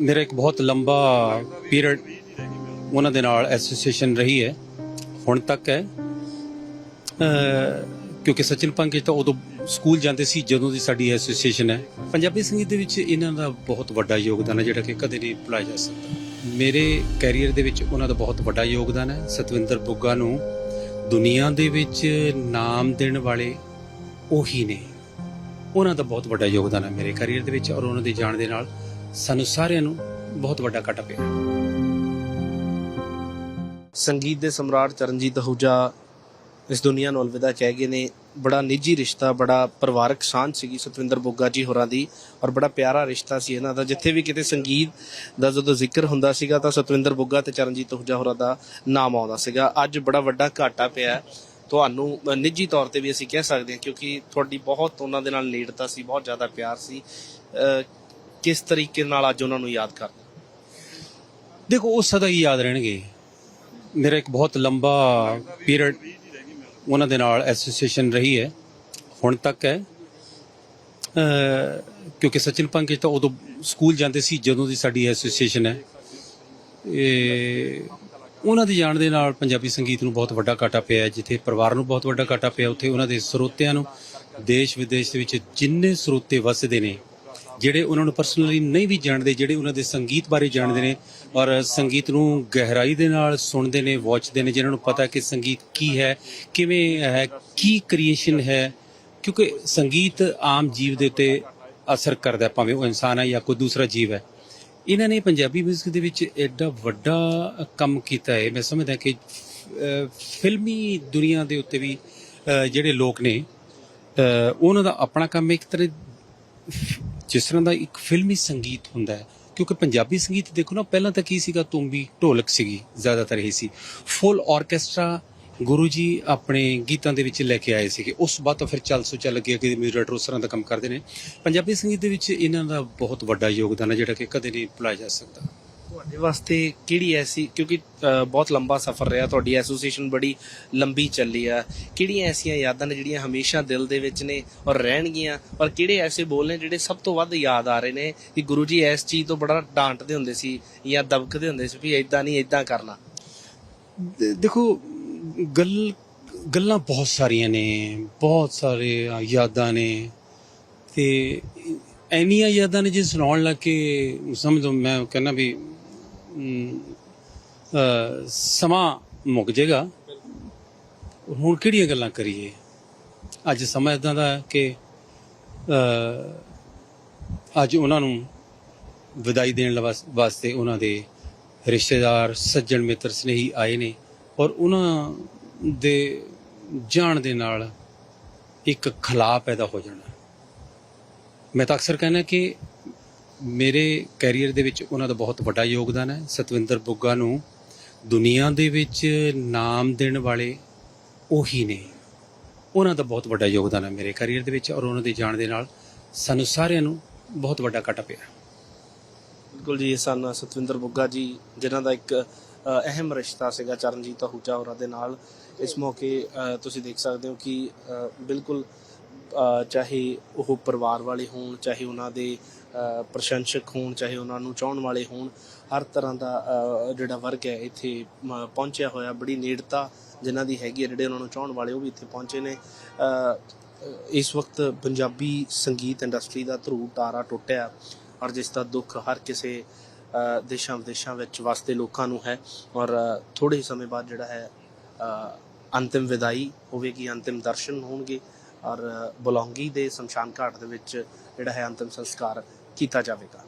ਮੇਰਾ ਇੱਕ ਬਹੁਤ ਲੰਬਾ ਪੀਰੀਅਡ ਉਹਨਾਂ ਦੇ ਨਾਲ ਐਸੋਸੀਏਸ਼ਨ ਰਹੀ ਹੈ, ਹੁਣ ਤੱਕ ਹੈ। ਕਿਉਂਕਿ ਸਚਿਨ ਪੰਕਜ ਤਾਂ ਉਦੋਂ ਸਕੂਲ ਜਾਂਦੇ ਸੀ ਜਦੋਂ ਦੀ ਸਾਡੀ ਐਸੋਸੀਏਸ਼ਨ ਹੈ। ਪੰਜਾਬੀ ਸੰਗੀਤ ਦੇ ਵਿੱਚ ਇਹਨਾਂ ਦਾ ਬਹੁਤ ਵੱਡਾ ਯੋਗਦਾਨ ਹੈ, ਜਿਹੜਾ ਕਿ ਕਦੇ ਨਹੀਂ ਭੁਲਾਇਆ ਜਾ ਸਕਦਾ। ਮੇਰੇ ਕੈਰੀਅਰ ਦੇ ਵਿੱਚ ਉਹਨਾਂ ਦਾ ਬਹੁਤ ਵੱਡਾ ਯੋਗਦਾਨ ਹੈ। ਸਤਵਿੰਦਰ ਬੁੱਗਾ ਨੂੰ ਦੁਨੀਆ ਦੇ ਵਿੱਚ ਨਾਮ ਦੇਣ ਵਾਲੇ ਉਹੀ ਨੇ। ਉਹਨਾਂ ਦਾ ਬਹੁਤ ਵੱਡਾ ਯੋਗਦਾਨ ਹੈ ਮੇਰੇ ਕੈਰੀਅਰ ਦੇ ਵਿੱਚ ਔਰ ਉਹਨਾਂ ਦੇ ਜਾਣ ਦੇ ਨਾਲ। ਸਾਨੂੰ ਸਾਰਿਆਂ ਨੂੰ ਬਹੁਤ ਵੱਡਾ ਘਾਟਾ ਪਿਆ ਸੰਗੀਤ ਦੇ ਸਮਰਾਟ ਚਰਨਜੀਤ ਅਹੂਜਾ ਇਸ ਦੁਨੀਆ ਨੂੰ ਅਲਵਿਦਾ ਕਹਿ ਗਏ ਨੇ। ਬੜਾ ਨਿੱਜੀ ਰਿਸ਼ਤਾ, ਬੜਾ ਪਰਿਵਾਰਕ ਸਾਂਝ ਸੀਗੀ ਸਤਵਿੰਦਰ ਬੁੱਗਾ ਜੀ ਹੋਰਾਂ ਦੀ ਔਰ ਬੜਾ ਪਿਆਰਾ ਰਿਸ਼ਤਾ ਸੀ ਇਹਨਾਂ ਦਾ। ਜਿੱਥੇ ਵੀ ਕਿਤੇ ਸੰਗੀਤ ਦਾ ਜਦੋਂ ਜ਼ਿਕਰ ਹੁੰਦਾ ਸੀਗਾ ਤਾਂ ਸਤਵਿੰਦਰ ਬੁੱਗਾ ਤੇ ਚਰਨਜੀਤ ਅਹੂਜਾ ਹੋਰਾਂ ਦਾ ਨਾਮ ਆਉਂਦਾ ਸੀਗਾ। ਅੱਜ ਬੜਾ ਵੱਡਾ ਘਾਟਾ ਪਿਆ ਤੁਹਾਨੂੰ ਨਿੱਜੀ ਤੌਰ ਤੇ ਵੀ ਅਸੀਂ ਕਹਿ ਸਕਦੇ ਹਾਂ ਕਿਉਂਕਿ ਤੁਹਾਡੀ ਬਹੁਤ ਉਹਨਾਂ ਦੇ ਨਾਲ ਨੇੜਤਾ ਸੀ, ਬਹੁਤ ਜ਼ਿਆਦਾ ਪਿਆਰ ਸੀ। ਕਿਸ ਤਰੀਕੇ ਨਾਲ ਅੱਜ ਉਹਨਾਂ ਨੂੰ ਯਾਦ ਕਰਦੇ ਦੇਖੋ, ਉਹ ਸਦਾ ਹੀ ਯਾਦ ਰਹਿਣਗੇ। ਮੇਰਾ ਇੱਕ ਬਹੁਤ ਲੰਬਾ ਪੀਰੀਅਡ ਉਹਨਾਂ ਦੇ ਨਾਲ ਐਸੋਸੀਏਸ਼ਨ ਰਹੀ ਹੈ, ਹੁਣ ਤੱਕ ਹੈ। ਕਿਉਂਕਿ ਸਚਿਨ ਪੰਕਜ ਤਾਂ ਉਦੋਂ ਸਕੂਲ ਜਾਂਦੇ ਸੀ, ਜਦੋਂ ਦੀ ਸਾਡੀ ਐਸੋਸੀਏਸ਼ਨ ਹੈ। ਇਹ ਉਹਨਾਂ ਦੇ ਜਾਣ ਦੇ ਨਾਲ ਪੰਜਾਬੀ ਸੰਗੀਤ ਨੂੰ ਬਹੁਤ ਵੱਡਾ ਘਾਟਾ ਪਿਆ ਜਿੱਥੇ ਪਰਿਵਾਰ ਨੂੰ ਬਹੁਤ ਵੱਡਾ ਘਾਟਾ ਪਿਆ, ਉੱਥੇ ਉਹਨਾਂ ਦੇ ਸਰੋਤਿਆਂ ਨੂੰ ਦੇਸ਼ ਵਿਦੇਸ਼ ਦੇ ਵਿੱਚ ਜਿੰਨੇ ਸਰੋਤੇ ਵਸਦੇ ਨੇ ਜਿਹੜੇ ਉਹਨਾਂ ਨੂੰ ਪਰਸਨਲੀ ਨਹੀਂ ਵੀ ਜਾਣਦੇ, ਜਿਹੜੇ ਉਹਨਾਂ ਦੇ ਸੰਗੀਤ ਬਾਰੇ ਜਾਣਦੇ ਨੇ ਔਰ ਸੰਗੀਤ ਨੂੰ ਗਹਿਰਾਈ ਦੇ ਨਾਲ ਸੁਣਦੇ ਨੇ ਵਾਚਦੇ ਨੇ ਜਿਹਨਾਂ ਨੂੰ ਪਤਾ ਕਿ ਸੰਗੀਤ ਕੀ ਹੈ, ਕਿਵੇਂ ਹੈ, ਕੀ ਕ੍ਰੀਏਸ਼ਨ ਹੈ, ਕਿਉਂਕਿ ਸੰਗੀਤ ਆਮ ਜੀਵ ਦੇ ਉੱਤੇ ਅਸਰ ਕਰਦਾ ਭਾਵੇਂ ਉਹ ਇਨਸਾਨ ਹੈ ਜਾਂ ਕੋਈ ਦੂਸਰਾ ਜੀਵ ਹੈ। ਇਹਨਾਂ ਨੇ ਪੰਜਾਬੀ ਮਿਊਜ਼ਿਕ ਦੇ ਵਿੱਚ ਐਡਾ ਵੱਡਾ ਕੰਮ ਕੀਤਾ ਹੈ। ਮੈਂ ਸਮਝਦਾ ਕਿ ਫਿਲਮੀ ਦੁਨੀਆ ਦੇ ਉੱਤੇ ਵੀ ਜਿਹੜੇ ਲੋਕ ਨੇ ਉਹਨਾਂ ਦਾ ਆਪਣਾ ਕੰਮ ਇੱਕ ਤਰ੍ਹਾਂ ਜਿਸ ਤਰ੍ਹਾਂ ਦਾ ਇੱਕ ਫਿਲਮੀ ਸੰਗੀਤ ਹੁੰਦਾ ਹੈ, ਕਿਉਂਕਿ ਪੰਜਾਬੀ ਸੰਗੀਤ ਦੇਖੋ ਨਾ, ਪਹਿਲਾਂ ਤਾਂ ਕੀ ਸੀਗਾ ਤੁੰਬੀ ਢੋਲਕ ਸੀਗੀ, ਜ਼ਿਆਦਾਤਰ ਇਹ ਸੀ। ਫੁੱਲ ਆਰਕੈਸਟਰਾ ਗੁਰੂ ਜੀ ਆਪਣੇ ਗੀਤਾਂ ਦੇ ਵਿੱਚ ਲੈ ਕੇ ਆਏ ਸੀਗੇ। ਉਸ ਬਾਅਦ ਤਾਂ ਫਿਰ ਚੱਲ ਸੋ ਚੱਲ ਗਿਆ ਕਿ ਮਿਊਜ਼ਿਕ ਉਸ ਤਰ੍ਹਾਂ ਦਾ ਕੰਮ ਕਰਦੇ ਨੇ। ਪੰਜਾਬੀ ਸੰਗੀਤ ਦੇ ਵਿੱਚ ਇਹਨਾਂ ਦਾ ਬਹੁਤ ਵੱਡਾ ਯੋਗਦਾਨ ਹੈ, ਜਿਹੜਾ ਕਿ ਕਦੇ ਨਹੀਂ ਭੁਲਾਇਆ ਜਾ ਸਕਦਾ। ਤੁਹਾਡੇ ਵਾਸਤੇ ਕਿਹੜੀ ਐਸੀ, ਕਿਉਂਕਿ ਬਹੁਤ ਲੰਬਾ ਸਫ਼ਰ ਰਿਹਾ, ਤੁਹਾਡੀ ਐਸੋਸੀਏਸ਼ਨ ਬੜੀ ਲੰਬੀ ਚੱਲੀ ਆ। ਕਿਹੜੀਆਂ ਐਸੀਆਂ ਯਾਦਾਂ ਨੇ ਜਿਹੜੀਆਂ ਹਮੇਸ਼ਾ ਦਿਲ ਦੇ ਵਿੱਚ ਨੇ ਔਰ ਰਹਿਣਗੀਆਂ? ਔਰ ਕਿਹੜੇ ਐਸੇ ਬੋਲ ਨੇ ਜਿਹੜੇ ਸਭ ਤੋਂ ਵੱਧ ਯਾਦ ਆ ਰਹੇ ਨੇ ਕਿ ਗੁਰੂ ਜੀ ਇਸ ਚੀਜ਼ ਤੋਂ ਬੜਾ ਡਾਂਟਦੇ ਹੁੰਦੇ ਸੀ ਜਾਂ ਦਬਕਦੇ ਹੁੰਦੇ ਸੀ ਵੀ ਇਦਾਂ ਨਹੀਂ ਇਦਾਂ ਕਰਨਾ? ਦੇਖੋ, ਗੱਲ, ਗੱਲਾਂ ਬਹੁਤ ਸਾਰੀਆਂ ਨੇ, ਬਹੁਤ ਸਾਰੇ ਯਾਦਾਂ ਨੇ ਤੇ ਐਨੀਆਂ ਯਾਦਾਂ ਨੇ ਜੇ ਸੁਣਾਉਣ ਲੱਗ ਕੇ ਸਮਝੋ, ਮੈਂ ਕਹਿੰਦਾ ਵੀ ਸਮਾਂ ਮੁੱਕ ਜਾਏਗਾ। ਹੁਣ ਕਿਹੜੀਆਂ ਗੱਲਾਂ ਕਰੀਏ? ਅੱਜ ਸਮਾਂ ਇਦਾਂ ਦਾ ਕਿ ਅੱਜ ਉਹਨਾਂ ਨੂੰ ਵਿਦਾਈ ਦੇਣ ਲਵਾਸ- ਵਾਸਤੇ ਉਹਨਾਂ ਦੇ ਰਿਸ਼ਤੇਦਾਰ, ਸੱਜਣ ਮਿੱਤਰ, ਸਨੇਹੀ ਆਏ ਨੇ ਔਰ ਉਹਨਾਂ ਦੇ ਜਾਣ ਦੇ ਨਾਲ ਇੱਕ ਖਲਾ ਪੈਦਾ ਹੋ ਜਾਣਾ। ਮੈਂ ਤਾਂ ਅਕਸਰ ਕਹਿੰਦਾ ਕਿ ਮੇਰੇ ਕੈਰੀਅਰ ਦੇ ਵਿੱਚ ਉਹਨਾਂ ਦਾ ਬਹੁਤ ਵੱਡਾ ਯੋਗਦਾਨ ਹੈ। ਸਤਵਿੰਦਰ ਬੁੱਗਾ ਨੂੰ ਦੁਨੀਆ ਦੇ ਵਿੱਚ ਨਾਮ ਦੇਣ ਵਾਲੇ ਉਹੀ ਨੇ। ਉਹਨਾਂ ਦਾ ਬਹੁਤ ਵੱਡਾ ਯੋਗਦਾਨ ਹੈ ਮੇਰੇ ਕੈਰੀਅਰ ਦੇ ਵਿੱਚ ਔਰ ਉਹਨਾਂ ਦੇ ਜਾਣ ਦੇ ਨਾਲ ਸਾਨੂੰ ਸਾਰਿਆਂ ਨੂੰ ਬਹੁਤ ਵੱਡਾ ਘਾਟਾ ਪਿਆ ਬਿਲਕੁਲ ਜੀ, ਇਹ ਸਨ ਸਤਵਿੰਦਰ ਬੁੱਗਾ ਜੀ, ਜਿਨ੍ਹਾਂ ਦਾ ਇੱਕ ਅਹਿਮ ਰਿਸ਼ਤਾ ਸੀਗਾ ਚਰਨਜੀਤ ਅਹੂਜਾ ਹੋਰਾਂ ਦੇ ਨਾਲ। ਇਸ ਮੌਕੇ ਤੁਸੀਂ ਦੇਖ ਸਕਦੇ ਹੋ ਕਿ ਬਿਲਕੁਲ ਚਾਹੇ ਉਹ ਪਰਿਵਾਰ ਵਾਲੇ ਹੋਣ ਚਾਹੇ ਉਹਨਾਂ ਦੇ ਪ੍ਰਸ਼ੰਸਕ ਹੋਣ ਚਾਹੇ ਉਹਨਾਂ ਨੂੰ ਚਾਹਣ ਵਾਲੇ ਹੋਣ ਹਰ ਤਰ੍ਹਾਂ ਦਾ ਜਿਹੜਾ ਵਰਗ ਹੈ ਇੱਥੇ ਮ, ਪਹੁੰਚਿਆ ਹੋਇਆ ਬੜੀ ਨੇੜਤਾ ਜਿਨ੍ਹਾਂ ਦੀ ਹੈਗੀ ਹੈ ਜਿਹੜੇ ਉਹਨਾਂ ਨੂੰ ਚਾਹਣ ਵਾਲੇ ਉਹ ਵੀ ਇੱਥੇ ਪਹੁੰਚੇ ਨੇ। ਇਸ ਵਕਤ ਪੰਜਾਬੀ ਸੰਗੀਤ ਇੰਡਸਟਰੀ ਦਾ ਧਰੂ ਤਾਰਾ ਟੁੱਟਿਆ ਔਰ ਜਿਸ ਦਾ ਦੁੱਖ ਹਰ ਕਿਸੇ ਦੇਸ਼ਾਂ ਵਿਦੇਸ਼ਾਂ ਵਿੱਚ ਵਸਦੇ ਲੋਕਾਂ ਨੂੰ ਹੈ ਔਰ ਅ, ਥੋੜੇ ਹੀ ਸਮੇਂ ਬਾਅਦ ਜਿਹੜਾ ਹੈ ਅੰਤਿਮ ਵਿਦਾਈ ਹੋਵੇਗੀ ਅੰਤਿਮ ਦਰਸ਼ਨ ਹੋਣਗੇ। ਔਰ ਬਲੌਂਗੀ ਦੇ ਸ਼ਮਸ਼ਾਨ ਘਾਟ ਦੇ ਵਿੱਚ ਜਿਹੜਾ ਹੈ ਅੰਤਿਮ ਸੰਸਕਾਰ ਕੀਤਾ ਜਾਵੇਗਾ।